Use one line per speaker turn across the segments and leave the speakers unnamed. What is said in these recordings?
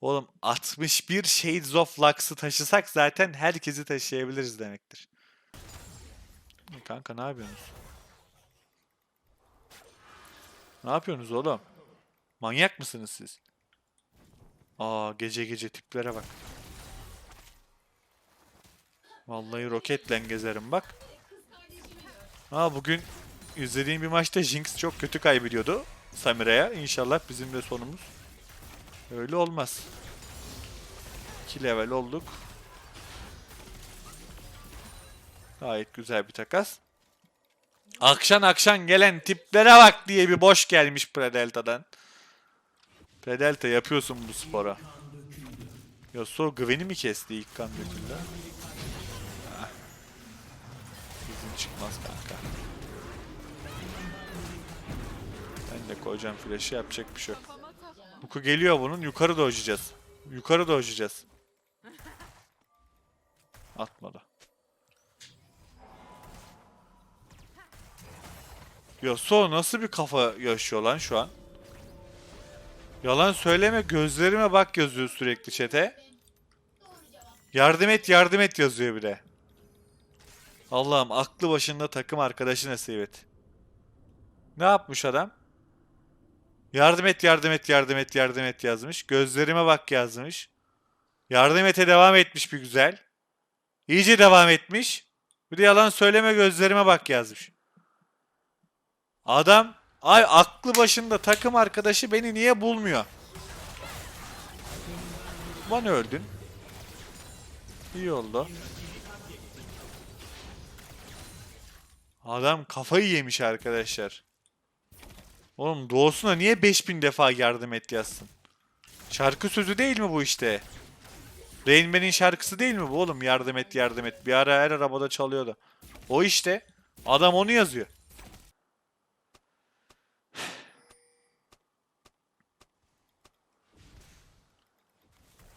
Oğlum 61 Shades of Lux'ı taşısak zaten herkesi taşıyabiliriz demektir. Kanka ne yapıyorsunuz? Ne yapıyorsunuz oğlum? Manyak mısınız siz? Aa gece gece tiplere bak. Vallahi roketle gezerim bak. Aa bugün izlediğim bir maçta Jinx çok kötü kaybediyordu Samira'ya. İnşallah bizim de sonumuz öyle olmaz. 2 level olduk. Gayet güzel bir takas. Akşam akşam gelen tiplere bak diye bir boş gelmiş Predelta'dan. Predelta yapıyorsun bu spora. Yasuo Gwen'i mi kesti ilk kan döküldü? Ah. Bizim çıkmaz kanka. De koyacağım flash'ı yapacak bir şey yok. Nuku geliyor bunun. Yukarı dojacağız. Yukarı dojacağız. Atmadı. Yasuo nasıl bir kafa yaşıyor lan şu an? Yalan söyleme gözlerime bak yazıyor sürekli çete. Yardım et yardım et yazıyor bir de. Allah'ım aklı başında takım arkadaşı nasip et. Ne yapmış adam? Yardım et yardım et yardım et yardım et yazmış. Gözlerime bak yazmış. Yardım ete devam etmiş bir güzel. İyice devam etmiş. Bir de yalan söyleme gözlerime bak yazmış. Adam ay aklı başında takım arkadaşı beni niye bulmuyor? Bana öldün. İyi oldu. Adam kafayı yemiş arkadaşlar. Oğlum doğusuna niye 5000 defa yardım et yazsın? Şarkı sözü değil mi bu işte? Rain şarkısı değil mi bu oğlum? Yardım et yardım et. Bir ara her arabada çalıyordu. O işte. Adam onu yazıyor.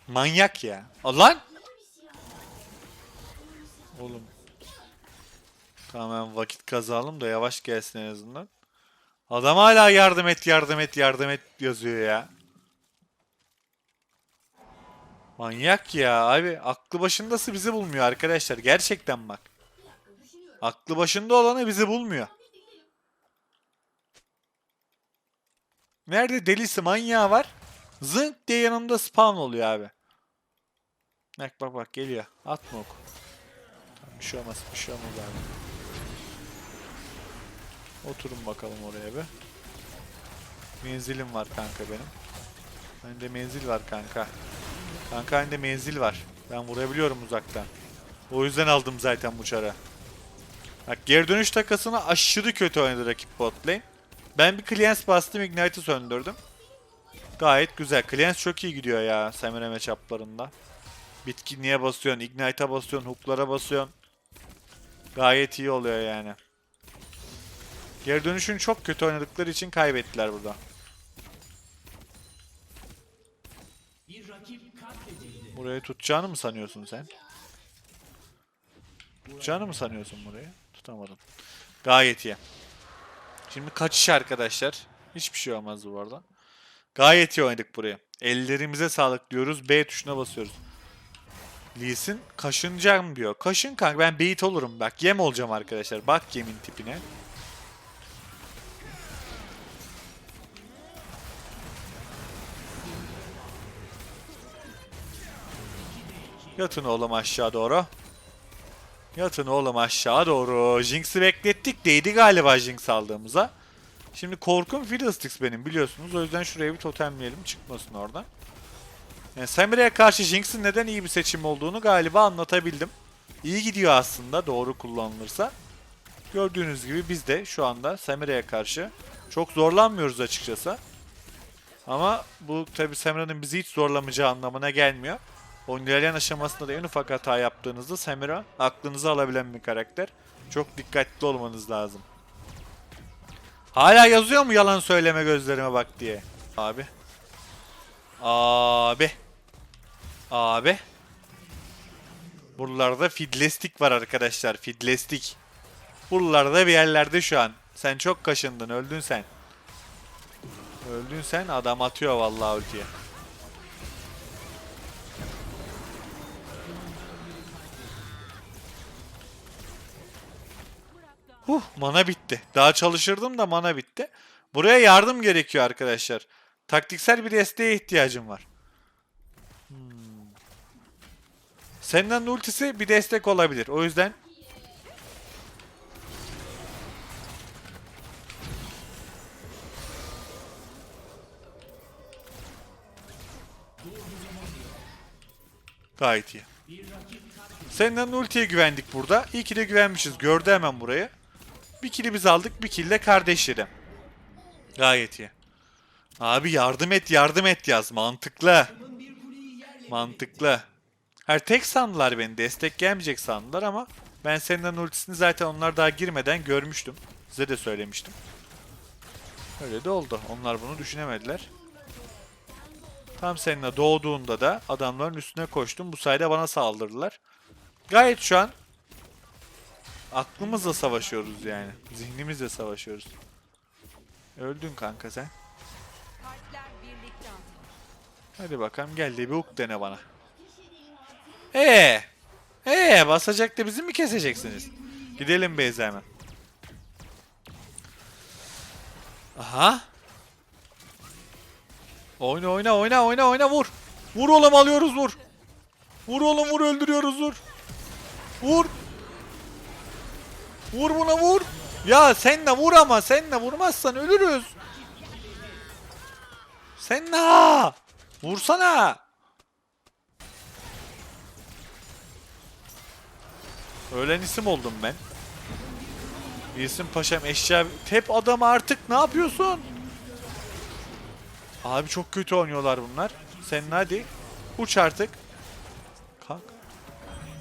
Manyak ya. Lan! Oğlum. Tamam vakit kazalım da yavaş gelsin en azından. Adam hala yardım et yardım et yardım et yazıyor ya. Manyak ya abi. Aklı başındası bizi bulmuyor arkadaşlar. Gerçekten bak. Aklı başında olanı bizi bulmuyor. Nerede delisi manyağı var? Zınk diye yanımda spawn oluyor abi. Bak bak bak geliyor. Atma oku. Tamam, bir şey olmaz bir şey olmaz abi. Oturun bakalım oraya bir. Menzilim var kanka benim. Bende menzil var kanka. Kanka bende menzil var. Ben vurabiliyorum uzaktan. O yüzden aldım zaten bu çara. Bak geri dönüş takasını aşırı kötü oynadı rakip bot. Ben bir Cleanse bastım Ignite'ı söndürdüm. Gayet güzel. Cleanse çok iyi gidiyor ya Samira matchup'larında. Bitkinliğe basıyorsun, Ignite'a basıyorsun, hook'lara basıyorsun. Gayet iyi oluyor yani. Geri dönüşün çok kötü oynadıkları için kaybettiler burada. Burayı tutacağını mı sanıyorsun sen? Tutacağını mı sanıyorsun burayı? Tutamadın. Gayet iyi. Şimdi kaçış arkadaşlar. Hiçbir şey olmaz bu arada. Gayet iyi oynadık buraya. Ellerimize sağlık diyoruz. B tuşuna basıyoruz. Lee Sin kaşınacağım diyor. Kaşın kanka ben bait olurum. Bak yem olacağım arkadaşlar. Bak yemin tipine. Yatın oğlum aşağı doğru. Yatın oğlum aşağı doğru. Jinx'i beklettik. Değdi galiba Jinx aldığımıza. Şimdi korkum Fiddlesticks benim biliyorsunuz. O yüzden şuraya bir totemleyelim. Çıkmasın oradan. Yani Samira'ya karşı Jinx'in neden iyi bir seçim olduğunu galiba anlatabildim. İyi gidiyor aslında doğru kullanılırsa. Gördüğünüz gibi biz de şu anda Samira'ya karşı çok zorlanmıyoruz açıkçası. Ama bu tabi Samira'nın bizi hiç zorlamayacağı anlamına gelmiyor. O ilerleyen aşamasında da en ufak hata yaptığınızda Samira aklınızı alabilen bir karakter. Çok dikkatli olmanız lazım. Hala yazıyor mu yalan söyleme gözlerime bak diye. Abi. Abi. Abi. Buralarda fidlestik var arkadaşlar. Fidlestik. Buralarda bir yerlerde şu an. Sen çok kaşındın. Öldün sen. Öldün sen adam atıyor vallahi ultiye. Huh mana bitti. Daha çalışırdım da mana bitti. Buraya yardım gerekiyor arkadaşlar. Taktiksel bir desteğe ihtiyacım var. Hmm. Senden ultisi bir destek olabilir. O yüzden Gayet iyi. Senden ultiye güvendik burada. İyi ki de güvenmişiz. Gördü hemen burayı. Bir kili biz aldık. Bir kill de kardeşlerim. Gayet iyi. Abi yardım et yardım et yaz. Mantıklı. Mantıklı. Her tek sandılar beni. Destek gelmeyecek sandılar ama ben senden ultisini zaten onlar daha girmeden görmüştüm. Size de söylemiştim. Öyle de oldu. Onlar bunu düşünemediler. Tam seninle doğduğunda da adamların üstüne koştum. Bu sayede bana saldırdılar. Gayet şu an aklımızla savaşıyoruz yani. Zihnimizle savaşıyoruz. Öldün kanka sen. Hadi bakalım gel de bir hook dene bana. Ee, ee basacak da bizi mi keseceksiniz? Gidelim Beyza hemen. Aha. Oyna oyna oyna oyna oyna vur. Vur oğlum alıyoruz vur. Vur oğlum vur öldürüyoruz vur. Vur. Vur buna vur. Ya sen de vur ama sen de vurmazsan ölürüz. Sen ne? Vursana. Öğlen isim oldum ben. İsim paşam eşya... Tep adam artık ne yapıyorsun? Abi çok kötü oynuyorlar bunlar. Sen hadi. Uç artık. Kalk.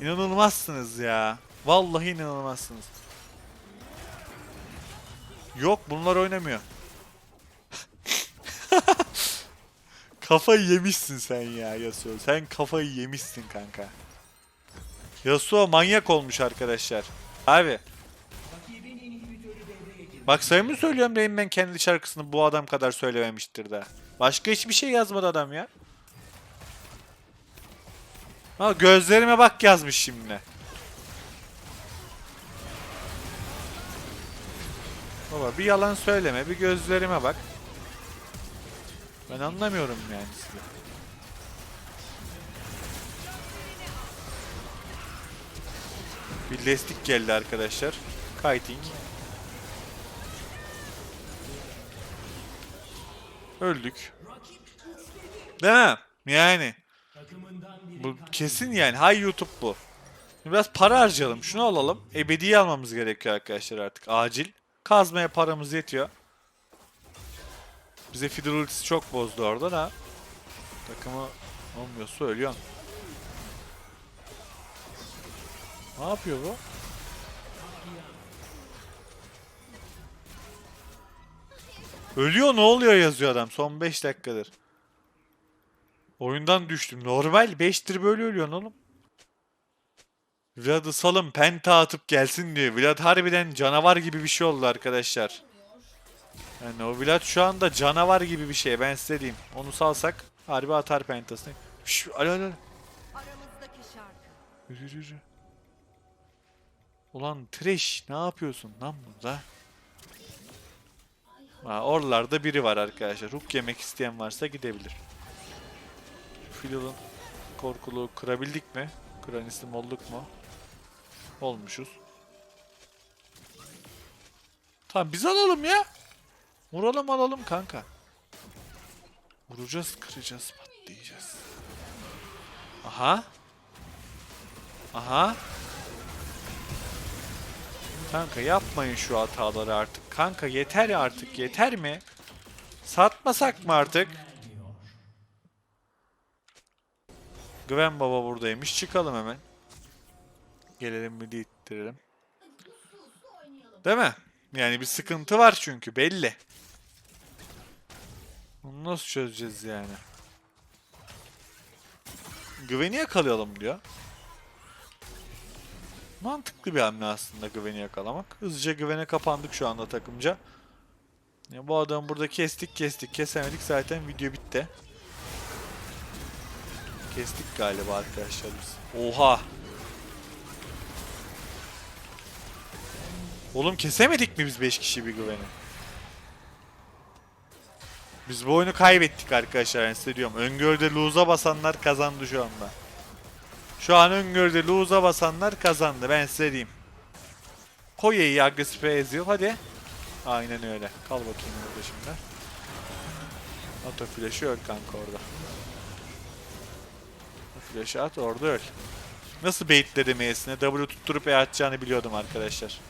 İnanılmazsınız ya. Vallahi inanılmazsınız. Yok bunlar oynamıyor. Kafayı yemişsin sen ya Yasuo. Sen kafayı yemişsin kanka. Yasuo manyak olmuş arkadaşlar. Abi. Bak sayımı söylüyorum deyin ben kendi şarkısını bu adam kadar söylememiştir de. Başka hiçbir şey yazmadı adam ya. Ha gözlerime bak yazmış şimdi. Baba bir yalan söyleme, bir gözlerime bak. Ben anlamıyorum yani sizi. Bir lastik geldi arkadaşlar. Kiting. Öldük. Değil mi? Yani. Bu kesin yani. Hay YouTube bu. Biraz para harcayalım. Şunu alalım. Ebedi almamız gerekiyor arkadaşlar artık. Acil. Kazmaya paramız yetiyor. Bize Fiddle çok bozdu orada da. Takımı olmuyorsa ölüyorsun. Ne yapıyor bu? Ölüyor ne oluyor yazıyor adam son 5 dakikadır. Oyundan düştüm. Normal 5'tir böyle ölüyorsun oğlum. Vlad'ı salın penta atıp gelsin diyor. Vlad harbiden canavar gibi bir şey oldu arkadaşlar. Yani o Vlad şu anda canavar gibi bir şey ben size diyeyim. Onu salsak harbi atar pentasını. Şş, alo alo. alo.
Aramızdaki şarkı.
Yürü yürü. Ulan Trash ne yapıyorsun lan burada? Ha, oralarda biri var arkadaşlar. Hook yemek isteyen varsa gidebilir. Fiddle'ın korkuluğu kırabildik mi? Kıran isim olduk mu? Olmuşuz. Tamam biz alalım ya. Vuralım alalım kanka. Vuracağız, kıracağız, patlayacağız. Aha. Aha. Kanka yapmayın şu hataları artık. Kanka yeter artık yeter mi? Satmasak mı artık? Güven baba buradaymış. Çıkalım hemen. Gelelim midi ittirelim. Değil mi? Yani bir sıkıntı var çünkü belli. Bunu nasıl çözeceğiz yani? Güveni yakalayalım diyor. Mantıklı bir hamle aslında güveni yakalamak. Hızlıca güvene kapandık şu anda takımca. Ya bu adamı burada kestik kestik kesemedik zaten video bitti. Kestik galiba arkadaşlar biz. Oha. Oğlum kesemedik mi biz 5 kişi bir güveni? Biz bu oyunu kaybettik arkadaşlar yani size diyorum. Öngörüde lose'a basanlar kazandı şu anda. Şu an öngörüde lose'a basanlar kazandı ben size diyeyim. Koye'yi agresife eziyor hadi. Aynen öyle. Kal bakayım orada şimdi. Auto flash'ı öl kanka orada. Flash'ı at orada öl. Nasıl baitledim E'sine? W tutturup E atacağını biliyordum arkadaşlar.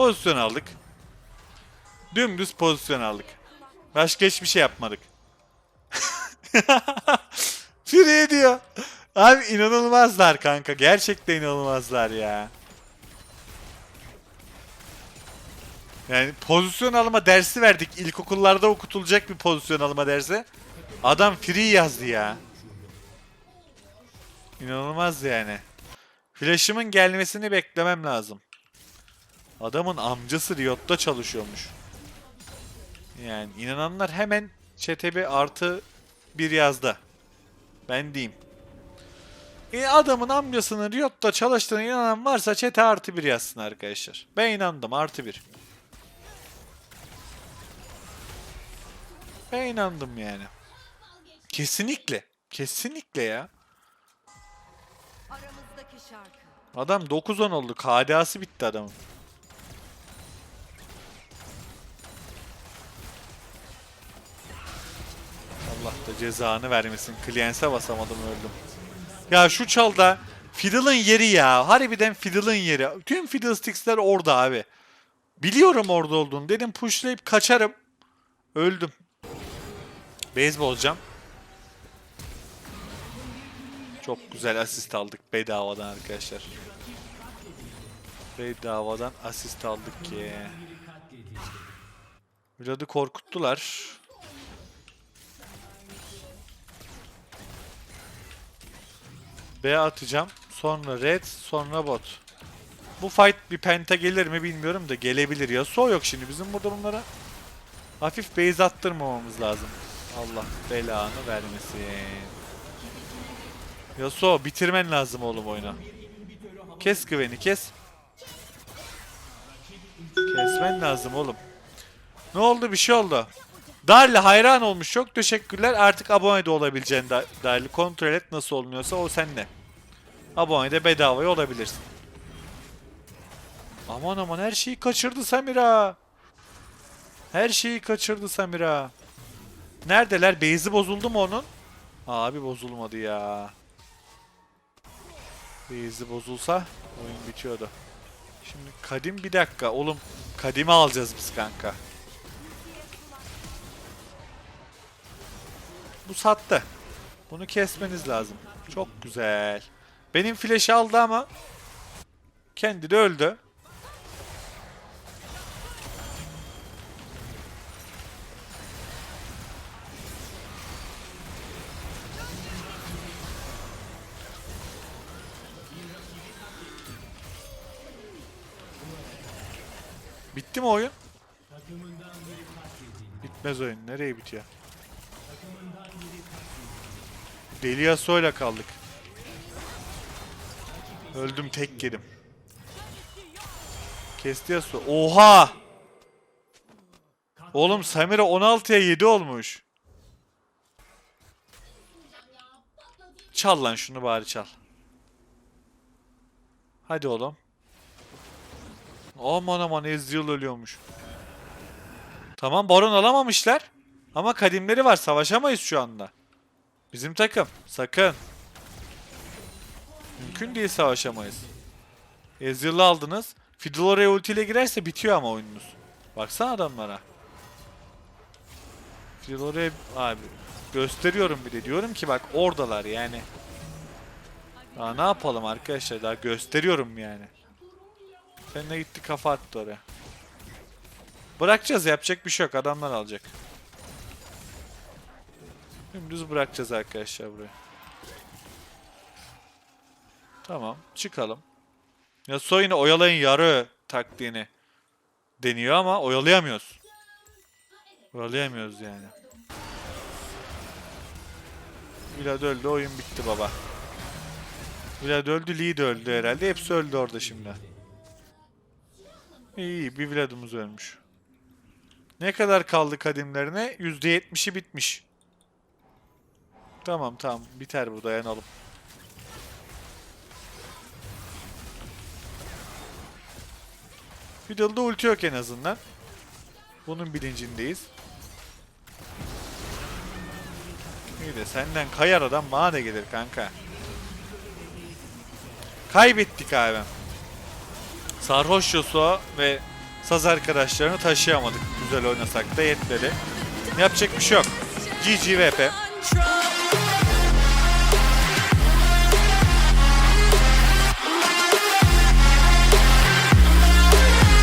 Pozisyon aldık. Dümdüz pozisyon aldık. Başka hiçbir şey yapmadık. Fury diyor. Abi inanılmazlar kanka. Gerçekten inanılmazlar ya. Yani pozisyon alma dersi verdik. İlkokullarda okutulacak bir pozisyon alma dersi. Adam free yazdı ya. İnanılmaz yani. Flash'ımın gelmesini beklemem lazım. Adamın amcası Riot'ta çalışıyormuş. Yani inananlar hemen chat'e artı bir yazdı. Ben diyeyim. E adamın amcasının Riot'ta çalıştığına inanan varsa chat'e artı bir yazsın arkadaşlar. Ben inandım artı bir. Ben inandım yani. Kesinlikle. Kesinlikle ya. Adam 9-10 oldu. KDA'sı bitti adamın. Cezanı vermesin. Clients'e basamadım öldüm. Ya şu çalda Fiddle'ın yeri ya. Harbiden Fiddle'ın yeri. Tüm Fiddlesticks'ler orada abi. Biliyorum orada olduğunu. Dedim pushlayıp kaçarım. Öldüm. Beyzbolcam. Çok güzel asist aldık bedavadan arkadaşlar. Bedavadan asist aldık ki. Vlad'ı korkuttular. B atacağım. Sonra red, sonra bot. Bu fight bir penta gelir mi bilmiyorum da gelebilir. Yasuo yok şimdi bizim burada bunlara. Hafif base attırmamamız lazım. Allah belanı vermesin. Yasuo bitirmen lazım oğlum oyunu. Kes güveni kes. Kesmen lazım oğlum. Ne oldu bir şey oldu. Darli hayran olmuş çok teşekkürler. Artık abone de olabileceğin Da- Darli. Kontrol et nasıl olunuyorsa o sende. Abone de bedavaya olabilirsin. Aman aman her şeyi kaçırdı Samira. Her şeyi kaçırdı Samira. Neredeler? Base'i bozuldu mu onun? Abi bozulmadı ya. Base'i bozulsa oyun bitiyordu. Şimdi kadim bir dakika oğlum. Kadimi alacağız biz kanka. Bu sattı. Bunu kesmeniz lazım. Çok güzel. Benim flash aldı ama kendi de öldü. Bitti mi oyun? Bitmez oyun. Nereye bitiyor? Deli Yasuo'yla kaldık. Öldüm tek yedim. Kesti Yasuo. Oha! Oğlum Samira 16'ya 7 olmuş. Çal lan şunu bari çal. Hadi oğlum. Aman aman Ezreal ölüyormuş. Tamam baron alamamışlar. Ama kadimleri var savaşamayız şu anda. Bizim takım sakın. Mümkün değil savaşamayız. Ezreal'ı aldınız. Fiddle oraya ultiyle girerse bitiyor ama oyununuz. Baksana adamlara. Fiddle abi gösteriyorum bir de diyorum ki bak oradalar yani. Daha ne yapalım arkadaşlar? Daha gösteriyorum yani. Seninle gitti kafa attı oraya. Bırakacağız yapacak bir şey yok. Adamlar alacak. Dümdüz bırakacağız arkadaşlar buraya. Tamam. Çıkalım. Yasuo yine oyalayın yarı taktiğini deniyor ama oyalayamıyoruz. Oyalayamıyoruz yani. Vlad öldü oyun bitti baba. Vlad öldü Lee de öldü herhalde. Hepsi öldü orada şimdi. İyi iyi bir Vlad'ımız ölmüş. Ne kadar kaldı kadimlerine? %70'i bitmiş. Tamam tamam biter bu dayanalım. Fiddle'da ulti yok en azından. Bunun bilincindeyiz. İyi de senden kayar adam bana gelir kanka. Kaybettik abi. Sarhoş Yasuo ve saz arkadaşlarını taşıyamadık. Güzel oynasak da yetmedi. Yapacak bir şey yok. GG VP.